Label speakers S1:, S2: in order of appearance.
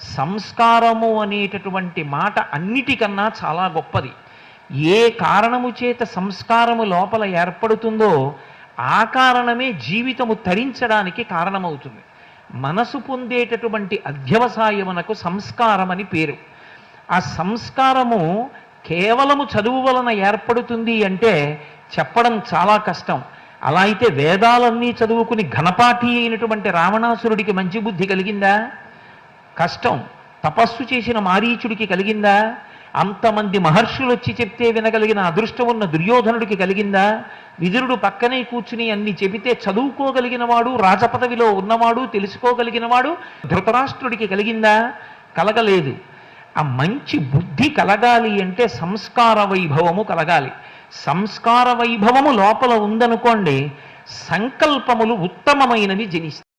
S1: సంస్కారము అనేటటువంటి మాట అన్నిటికన్నా చాలా గొప్పది. ఏ కారణము చేత సంస్కారము లోపల ఏర్పడుతుందో ఆ కారణమే జీవితము తరించడానికి కారణమవుతుంది. మనసు పొందేటటువంటి అధ్యవసాయమునకు సంస్కారం అని పేరు. ఆ సంస్కారము కేవలము చదువు వలన ఏర్పడుతుంది అంటే చెప్పడం చాలా కష్టం. అలా అయితే వేదాలన్నీ చదువుకుని ఘనపాఠి అయినటువంటి రావణాసురుడికి మంచి బుద్ధి కలిగిందా? కష్టం. తపస్సు చేసిన మారీచుడికి కలిగిందా? అంతమంది మహర్షులు వచ్చి చెప్తే వినగలిగిన అదృష్టం ఉన్న దుర్యోధనుడికి కలిగిందా? విదురుడు పక్కనే కూర్చుని అన్ని చెబితే చదువుకోగలిగినవాడు రాజపదవిలో ఉన్నవాడు తెలుసుకోగలిగినవాడు ధృతరాష్ట్రుడికి కలిగిందా? కలగలేదు. ఆ మంచి బుద్ధి కలగాలి అంటే సంస్కార వైభవము కలగాలి. సంస్కార వైభవము లోపల ఉందనుకోండి సంకల్పములు ఉత్తమమైనవి జనిస్తాయి.